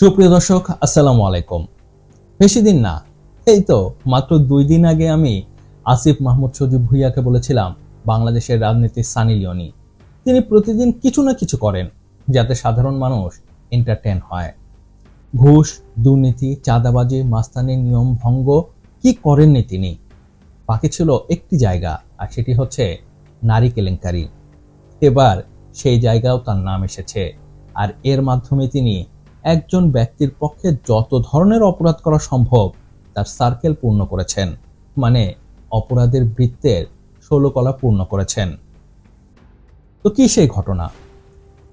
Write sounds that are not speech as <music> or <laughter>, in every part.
সুপ্রিয় দর্শক, আসসালামু আলাইকুম। বেশি দিন না, এই তো মাত্র দুই দিন আগে আমি আসিফ মাহমুদ সজিব ভুইয়াকে বলেছিলাম, বাংলাদেশের রাজনীতির সানি লিওনি। তিনি প্রতিদিন কিছু না কিছু করেন, যাতে সাধারণ মানুষ এন্টারটেন হয়। ঘুষ, দুর্নীতি, চাঁদাবাজি, মাস্তানি, নিয়ম ভঙ্গ, কি করেননি তিনি? বাকি ছিল একটি জায়গা, আর সেটি হচ্ছে নারী কেলেঙ্কারি। এবার সেই জায়গাও তার নাম এসেছে, আর এর মাধ্যমে তিনি একজন ব্যক্তির পক্ষে যত ধরনের অপরাধ করা সম্ভব তার সার্কেল পূর্ণ করেছেন। মানে অপরাধের বৃত্তের ষোলকলা পূর্ণ করেছেন। তো কি সেই ঘটনা?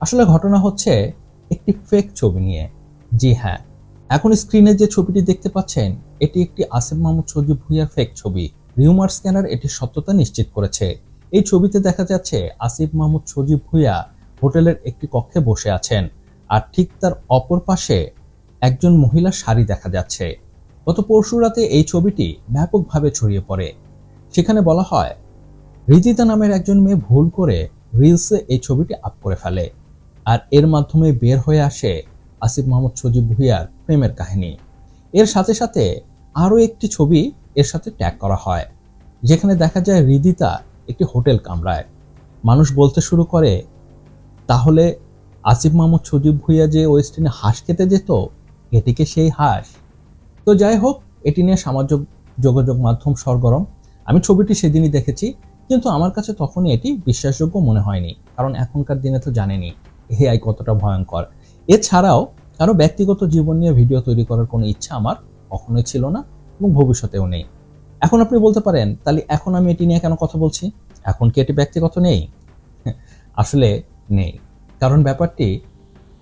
আসলে ঘটনা হচ্ছে একটি ফেক ছবি নিয়ে। জি হ্যাঁ এখন স্ক্রিনে যে ছবিটি দেখতে পাচ্ছেন, এটি একটি আসিফ মাহমুদ সজিব ভুইয়ার ফেক ছবি। রিউমার স্ক্যানার এটির সত্যতা নিশ্চিত করেছে। এই ছবিতে দেখা যাচ্ছে আসিফ মাহমুদ সজিব ভুইয়া হোটেলের একটি কক্ষে বসে আছেন। আর ঠিক তার অপর পাশে একজন মহিলার শাড়ি দেখা যাচ্ছে। গত পরশু রাতে এই ছবিটি ব্যাপকভাবে ছড়িয়ে পড়ে। সেখানে বলা হয় রিজিতা নামের একজন মেয়ে ভুল করে রিলসে এই ছবিটি আপ করে ফেলে। আর এর মাধ্যমে বের হয়ে আসে আসিফ মাহমুদ সজিব ভুইয়ার প্রেমের কাহিনী। এর সাথে সাথে আরও একটি ছবি এর সাথে ট্যাগ করা হয়, যেখানে দেখা যায় রিদিতা একটি হোটেল কামরায়। মানুষ বলতে শুরু করে, তাহলে আসিফ মাহমুদ সজিব ভুইয়া যে ওয়েস্টিনে হাঁস খেতে যেত, এটিকে সেই হাঁস। তো যাই হোক, এটি নিয়ে সামাজিক যোগাযোগ মাধ্যম সরগরম। আমি ছবিটি সেদিনই দেখেছি, কিন্তু আমার কাছে তখনই এটি বিশ্বাসযোগ্য মনে হয়নি, কারণ এখনকার দিনে তো জানেনি এআই কতটা ভয়ঙ্কর। এছাড়াও, কারও ব্যক্তিগত জীবন নিয়ে ভিডিও তৈরি করার কোনো ইচ্ছা আমার কখনোই ছিল না এবং ভবিষ্যতেও নেই। এখন আপনি বলতে পারেন, তাহলে এখন আমি এটি নিয়ে কেন কথা বলছি? এখন কি এটি ব্যক্তিগত নেই? <laughs> আসলে নেই। কারণ ব্যাপারটি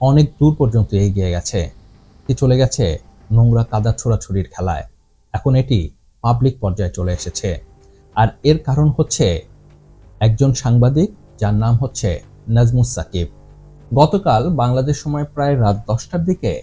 অনেক দূর পর্যন্ত এগিয়ে গেছে। এটি চলে গেছে নোংরা কাদা ছোড়াছুড়ির খেলায়। এখন এটি পাবলিক পর্যায়ে চলে এসেছে। আর এর কারণ হচ্ছে একজন সাংবাদিক যার নাম হচ্ছে নাজমুস সাকিব। গতকাল বাংলাদেশ সময় প্রায় রাত দশটার দিকে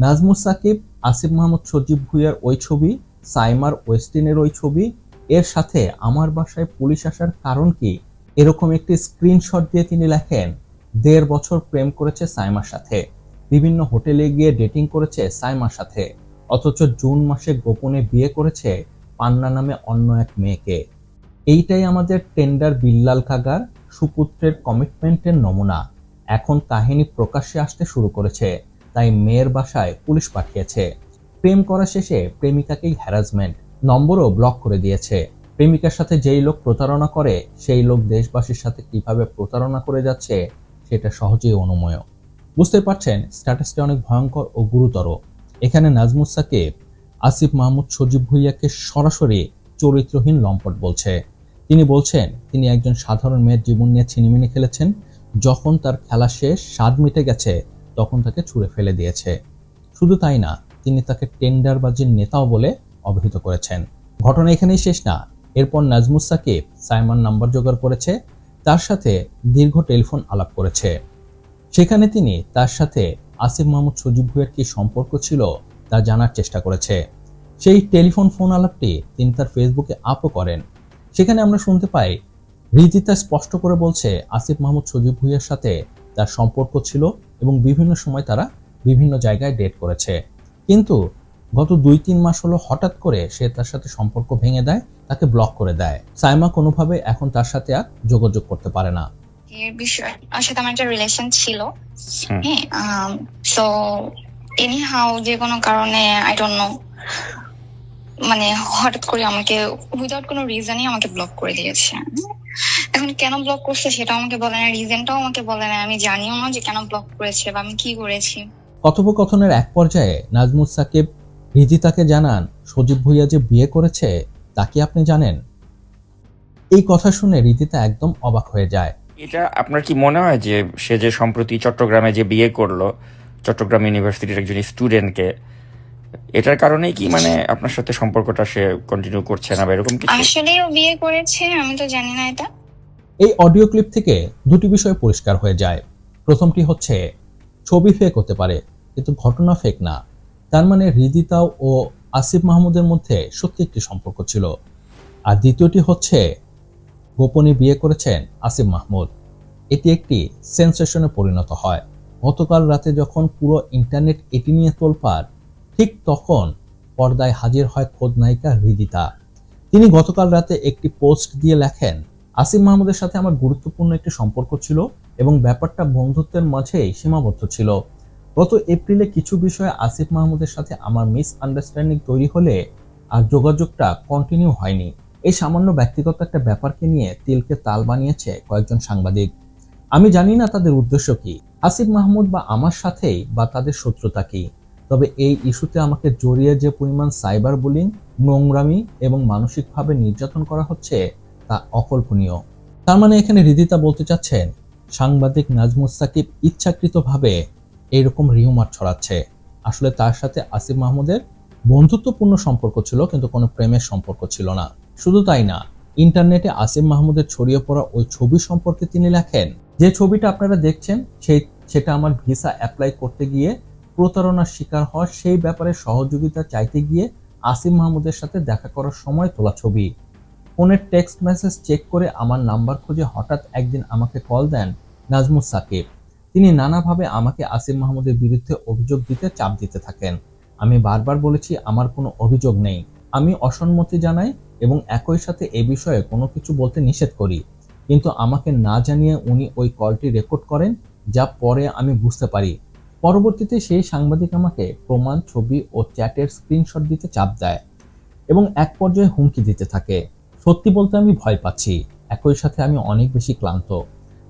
নাজমুস সাকিব, আসিফ মাহমুদ, সজীব ভুইয়ার ওই ছবি, সাইমার ওয়েস্টিনের ওই ছবি, এর সাথে আমার বাসায় পুলিশ আসার কারণ কি? এরকম একটি স্ক্রিনশট দিয়ে তিনি লেখেন দেড় বছর প্রেম করেছে সাইমার সাথে। বিভিন্ন হোটেলে গিয়ে ডেটিং করেছে সাইমার সাথে। অথচ জুন মাসে গোপনে বিয়ে করেছে পান্না নামে অন্য এক মেয়েকে। এইটাই আমাদের টেন্ডার বিল্লাল কাগার সুপুত্রের কমিটমেন্টের নমুনা। এখন কাহিনী প্রকাশ্যে আসতে শুরু করেছে, তাই মেয়ের বাসায় পুলিশ পাঠিয়েছে। প্রেম করা শেষে প্রেমিকাকেই হ্যারাসমেন্ট নম্বরও ব্লক করে দিয়েছে। প্রেমিকার সাথে যেই লোক প্রতারণা করে, সেই লোক দেশবাসীর সাথে কীভাবে প্রতারণা করে যাচ্ছে সেটা সহজেই অনুময়। বুঝতে পারছেন, স্ট্যাটাসটি অনেক ভয়ঙ্কর ও গুরুতর। এখানে নাজমুস সাকিব, আসিফ মাহমুদ সজীব ভুইয়াকে সরাসরি চরিত্রহীন লম্পট বলছে। তিনি বলছেন, তিনি একজন সাধারণ মেয়ের জীবন নিয়ে ছিনিমিনি খেলেছেন। যখন তার খেলা শেষ, স্বাদ মিটে গেছে, তখন তাকে ছুঁড়ে ফেলে দিয়েছে। শুধু তাই না, তিনি তাকে টেন্ডারবাজির নেতাও বলে অভিহিত করেছেন। ঘটনা এখানেই শেষ না। এরপর নাজমুস সাকিব সাইমন নাম্বার জোগাড় করেছে। তার সাথে দীর্ঘ টেলিফোন আলাপ করেছে। সেখানে তিনি তার সাথে আসিফ মাহমুদ সজীব ভুইয়ের কি সম্পর্ক ছিল তা জানার চেষ্টা করেছে। সেই টেলিফোন ফোন আলাপটি তিনি তার ফেসবুকে আপও করেন। সেখানে আমরা শুনতে পাই, রিজিতা স্পষ্ট করে বলছে, আসিফ মাহমুদ সজীব ভুইয়ার সাথে তার সম্পর্ক ছিল এবং বিভিন্ন সময় তারা বিভিন্ন জায়গায় ডেট করেছে। কিন্তু গত দুই তিন মাস হলো হঠাৎ করে সে তার সাথে সম্পর্ক ভেঙে দেয় তাকে ব্লক করে দেয়। সাইমা কোনোভাবে এখন তার সাথে আর যোগাযোগ করতে পারে না। এর বিষয় সাথে আমার একটা রিলেশন ছিল। হ্যাঁ সো এনি হাউ যে কোনো কারণে আই ডোন্ট নো মানে হঠাৎ করে আমাকে উইদাউট কোনো রিজনই আমাকে ব্লক করে দিয়েছে। এখন কেন ব্লক করছে সেটা আমাকে বলে না রিজনটাও আমাকে বলে না আমি জানিও না যে কেন ব্লক করেছে বা আমি কি করেছি। কথোপকথনের এক পর্যায়ে নাজমুস সাকিব রিজিতাকে জানান সজীব ভুইয়া যে বিয়ে করেছে তা কি আপনি জানেন? এই কথা শুনে রিদিতা একদম অবাক হয়ে যায়। এটা আপনার কি মনে হয় যে সে যে সম্প্রতি চট্টগ্রামে যে বিয়ে করল চট্টগ্রাম ইউনিভার্সিটির একজন স্টুডেন্টকে এটার কারণেই কি মানে আপনার সাথে সম্পর্কটা সে কন্টিনিউ করছে না বা এরকম কিছু? আসলেও বিয়ে করেছে আমি তো জানি না এটা। এই অডিও ক্লিপ থেকে দুটি বিষয় পরিষ্কার হয়ে যায়। প্রথমটি হচ্ছে ছবি ফেক হতে পারে কিন্তু ঘটনা ফেক না। তার মানে হৃদিতাও ও আসিফ মাহমুদের মধ্যে সত্যি একটি সম্পর্ক ছিল। আর দ্বিতীয়টি হচ্ছে, গোপনে বিয়ে করেছেন আসিফ মাহমুদ। এটি একটি সেন্সেশনে পরিণত হয়। গতকাল রাতে যখন পুরো ইন্টারনেট এটি নিয়ে তোলপাড়, ঠিক তখন পর্দায় হাজির হয় খোদ নায়িকা হৃদিতা তিনি গতকাল রাতে একটি পোস্ট দিয়ে লেখেন, আসিফ মাহমুদের সাথে আমার গুরুত্বপূর্ণ একটি সম্পর্ক ছিল এবং ব্যাপারটা বন্ধুত্বের মাঝেই সীমাবদ্ধ ছিল। গত এপ্রিলে কিছু বিষয়ে আসিফ মাহমুদের সাথে আমার মিস আন্ডারস্ট্যান্ডিং তৈরি হলে আর যোগাযোগটা কন্টিনিউ হয়নি। এই সামান্য ব্যক্তিগত একটা ব্যাপারকে নিয়ে তিলকে তাল বানিয়েছে কয়েকজন সাংবাদিক। আমি জানি না তাদের উদ্দেশ্য কি। আসিফ মাহমুদ বা আমার সাথেই বা তাদের শত্রুতা কি। তবে এই ইস্যুতে আমাকে জড়িয়ে যে পরিমাণ সাইবার বুলিং, নোংরামি এবং মানসিকভাবে নির্যাতন করা হচ্ছে তা অকল্পনীয়। তার মানে এখানে হৃদিতা বলতে চাচ্ছেন, সাংবাদিক নাজমুস সাকিব ইচ্ছাকৃতভাবে এইরকম রিউমার ছড়াচ্ছে। আসলে তার সাথে আসিফ মাহমুদের বন্ধুত্বপূর্ণ সম্পর্ক ছিল, কিন্তু কোনো প্রেমের সম্পর্ক ছিল না। শুধু তাই না, ইন্টারনেটে আসিফ মাহমুদের ছড়িয়ে পড়া ওই ছবি সম্পর্কে তিনি লেখেন, যে ছবিটা আপনারা দেখছেন, সেই, সেটা আমার ভিসা অ্যাপ্লাই করতে গিয়ে প্রতারণার শিকার হওয়া, সেই ব্যাপারে সহযোগিতা চাইতে গিয়ে আসিফ মাহমুদের সাথে দেখা করার সময় তোলা ছবি। ফোনের টেক্সট মেসেজ চেক করে আমার নাম্বার খুঁজে হঠাৎ একদিন আমাকে কল দেন নাজমুস সাকিব। তিনি নানাভাবে আমাকে আসিম মাহমুদের বিরুদ্ধে অভিযোগ দিতে চাপ দিতে থাকেন। আমি বারবার বলেছি, আমার কোনো অভিযোগ নেই। আমি অসম্মতি জানাই এবং একই সাথে এ বিষয়ে কোনো কিছু বলতে নিষেধ করি। কিন্তু আমাকে না জানিয়ে উনি ওই কলটি রেকর্ড করেন, যা পরে আমি বুঝতে পারি। পরবর্তীতে সেই সাংবাদিক আমাকে প্রমাণ, ছবি ও চ্যাটের স্ক্রিনশট দিতে চাপ দেয় এবং এক পর্যায়ে হুমকি দিতে থাকে। সত্যি বলতে আমি ভয় পাচ্ছি। একই সাথে আমি অনেক বেশি ক্লান্ত।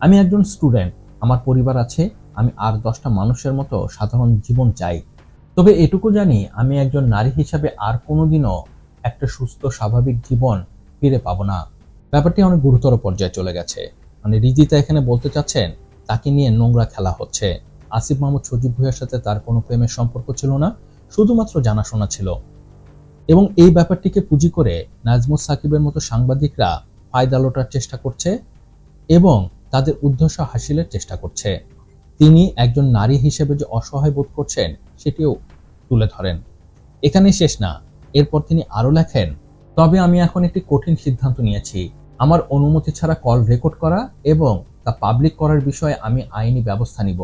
আমি একজন স্টুডেন্ট। আমার পরিবার আছে, আমি আর দশটা মানুষের মতো সাধারণ জীবন চাই। তবে এটুকু জানি, আমি একজন নারী হিসাবে আর কোনোদিনও একটা সুস্থ, স্বাভাবিক জীবন ফিরে পাবো না। ব্যাপারটি অনেক গুরুতর পর্যায়ে চলে গেছে। মানে রিদিতা এখানে বলতে চাচ্ছেন, তাকে নিয়ে নোংরা খেলা হচ্ছে। আসিফ মাহমুদ সজীব ভুইয়ার সাথে তার কোনো প্রেমের সম্পর্ক ছিল না, শুধুমাত্র জানাশোনা ছিল। এবং এই ব্যাপারটিকে পুঁজি করে নাজমুস সাকিবের মতো সাংবাদিকরা ফায়দা লোটার চেষ্টা করছে এবং তাদের উদ্দেশ্য হাসিলের চেষ্টা করছে। তিনি একজন নারী হিসেবে যে অসহায় বোধ করছেন, সেটিও তুলে ধরেন। এখানেই শেষ না, এরপর তিনি আরও লেখেন, তবে আমি এখন একটি কঠিন সিদ্ধান্ত নিয়েছি। আমার অনুমতি ছাড়া কল রেকর্ড করা এবং তা পাবলিক করার বিষয়ে আমি আইনি ব্যবস্থা নিব।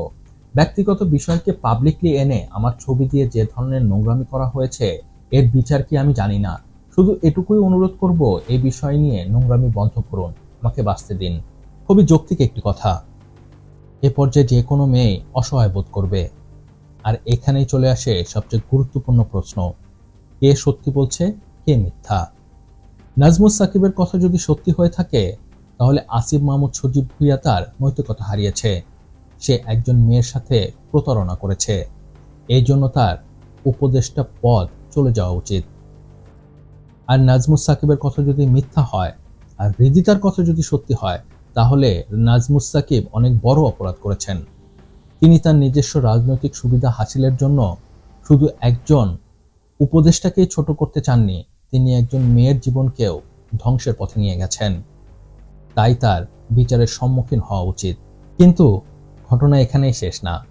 ব্যক্তিগত বিষয়কে পাবলিকলি এনে আমার ছবি দিয়ে যে ধরনের নোংরামি করা হয়েছে, এর বিচার কি আমি জানি না। শুধু এটুকুই অনুরোধ করব এই বিষয় নিয়ে নোংরামি বন্ধ করুন। আমাকে বাঁচতে দিন। খুবই যৌক্তিক একটি কথা। এ পর্যায়ে যে কোনো মেয়ে অসহায় বোধ করবে। আর এখানেই চলে আসে সবচেয়ে গুরুত্বপূর্ণ প্রশ্ন, কে সত্যি বলছে, কে মিথ্যা? নাজমুস সাকিবের কথা যদি সত্যি হয়ে থাকে, তাহলে আসিফ মাহমুদ সজীব ভুইয়া তার নৈতিকতা হারিয়েছে। সে একজন মেয়ের সাথে প্রতারণা করেছে। এই জন্য তার উপদেষ্টা পদ চলে যাওয়া উচিত। আর নাজমুস সাকিবের কথা যদি মিথ্যা হয়, আর হৃদিতার কথা যদি সত্যি হয় তাহলে নাজমুস সাকিব অনেক বড় অপরাধ করেছেন। তিনি তার নিজস্ব রাজনৈতিক সুবিধা হাসিলের জন্য শুধু একজন উপদেষ্টাকেই ছোট করতে চাননি, তিনি একজন মেয়ের জীবনকেও ধ্বংসের পথে নিয়ে গেছেন। তাই তার বিচারের সম্মুখীন হওয়া উচিত। কিন্তু ঘটনা এখানেই শেষ না।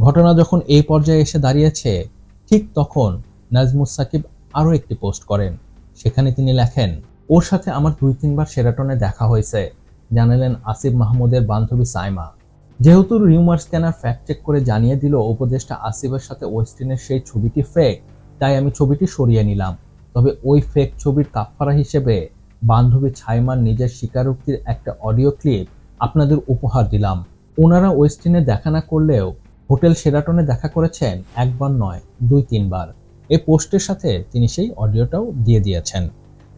ঘটনা যখন এই পর্যায়ে এসে দাঁড়িয়েছে, ঠিক তখন নাজমুস সাকিব আরও একটি পোস্ট করেন। সেখানে তিনি লেখেন, ওর সাথে আমার দুই তিনবার সেরাটনে দেখা হয়েছে। জানালেন আসিফ মাহমুদের বান্ধবী সাইমা। যেহেতু রিউমার স্ক্যানার ফ্যাক্ট চেক করে জানিয়ে দিল উপদেষ্টা আসিফের সাথে ওয়েস্টিনের সেই ছবিটি ফেক তাই আমি ছবিটি সরিয়ে নিলাম। তবে ওই ফেক ছবির কাফফারা হিসেবে বান্ধবী ছাইমার নিজের স্বীকারোক্তির একটা অডিও ক্লিপ আপনাদের উপহার দিলাম। ওনারা ওয়েস্টিনে দেখা না করলেও হোটেল সেরাটনে দেখা করেছেন একবার নয়, দুই, তিনবার। এই পোস্টের সাথে তিনি সেই অডিওটাও দিয়ে দিয়েছেন।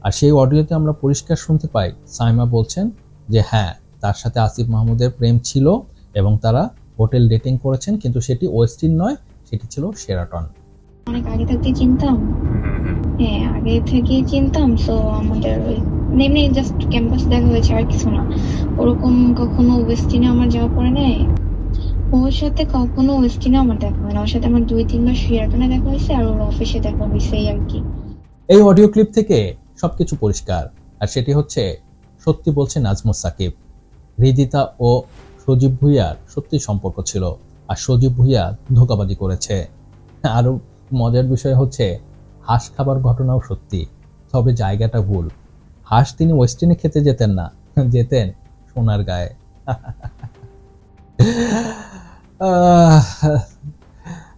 আর সেই অডিওতে আমরা পরিষ্কার শুনতে পাই, সাইমা বলছেন যে হ্যাঁ তার সাথে আসিফ মাহমুদের প্রেম ছিল এবং তারা হোটেল ডেটিং করেছেন কিন্তু সেটি ওয়েস্টিন নয় সেটি ছিল সেরাটন অনেক আগে থাকতে চিনতাম। হ্যাঁ আগে থেকে চিনতাম তো আমাদের ওই মানে এমনি জাস্ট ক্যাম্পাস দেখা হয়েছে আর কিছু না। ওরকম কখনো ওয়েস্টিনে আমার যাওয়া পড়ে নাই। ওর সাথে কখনো ওয়েস্টিনে আমার দেখা হয় না। ওর সাথে আমার দুই তিনবার শেয়ারটনে দেখা হয়েছে আর ওর অফিসে দেখা হয়েছে আর কি। এই অডিও ক্লিপ থেকে সবকিছু পরিষ্কার। আর সেটি হচ্ছে সত্যি বলছে নাজমুস সাকিব। হৃদিতা ও সজীব ভুইয়ার সত্যি সম্পর্ক ছিল আর সজীব ভুইয়া ধোকাবাজি করেছে। আরও মজার বিষয় হচ্ছে হাঁস খাবার ঘটনাও সত্যি তবে জায়গাটা ভুল। হাঁস তিনি ওয়েস্টিনে খেতে যেতেন না যেতেন সোনার গায়ে। আহ,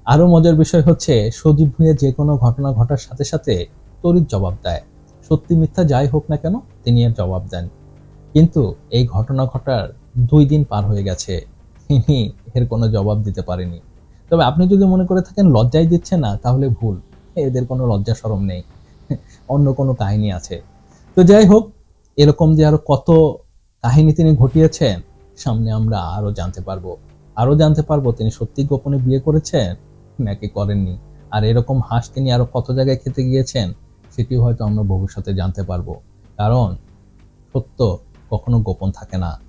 আরও মজার বিষয় হচ্ছে সজীব ভুঁইয়া যে কোনো ঘটনা ঘটার সাথে সাথে তড়িৎ জবাব দেয়। সত্যি মিথ্যা যাই হোক না কেন তিনি এর জবাব দেন কিন্তু এই ঘটনা ঘটার দুই দিন পার হয়ে গেছে। তিনি এর কোনো জবাব দিতে পারেনি। তবে আপনি যদি মনে করে থাকেন লজ্জাই দিচ্ছে না, তাহলে ভুল। এদের কোনো লজ্জা সরম নেই। অন্য কোনো কাহিনী আছে। তো যাই হোক, এরকম যে আরও কত কাহিনী তিনি ঘটিয়েছেন, সামনে আমরা আরও জানতে পারব। আরও জানতে পারব তিনি সত্যি গোপনে বিয়ে করেছেন, নাকি করেননি। আর এরকম হাঁস তিনি আরও কত জায়গায় খেতে গিয়েছেন, সেটিও হয়তো আমরা ভবিষ্যতে জানতে পারব। কারণ সত্য কখনো গোপন থাকে না।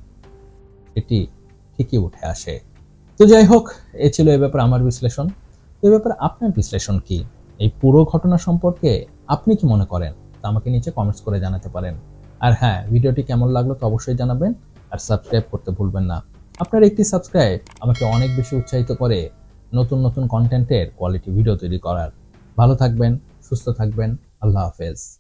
এটি ঠিকই উঠে আসে। তো যাই হোক, এ ছিল এ ব্যাপারে আমার বিশ্লেষণ। তো এ ব্যাপারে আপনার বিশ্লেষণ কি? এই পুরো ঘটনা সম্পর্কে আপনি কি মনে করেন? তা আমাকে নিচে কমেন্টস করে জানাতে পারেন। আর হ্যাঁ ভিডিওটি কেমন লাগল তো অবশ্যই জানাবেন। আর সাবস্ক্রাইব করতে ভুলবেন না। আপনার একটি সাবস্ক্রাইব আমাকে অনেক বেশি উৎসাহিত করে নতুন নতুন কন্টেন্টের কোয়ালিটি ভিডিও তৈরি করার। ভালো থাকবেন, সুস্থ থাকবেন। আল্লাহ হাফেজ।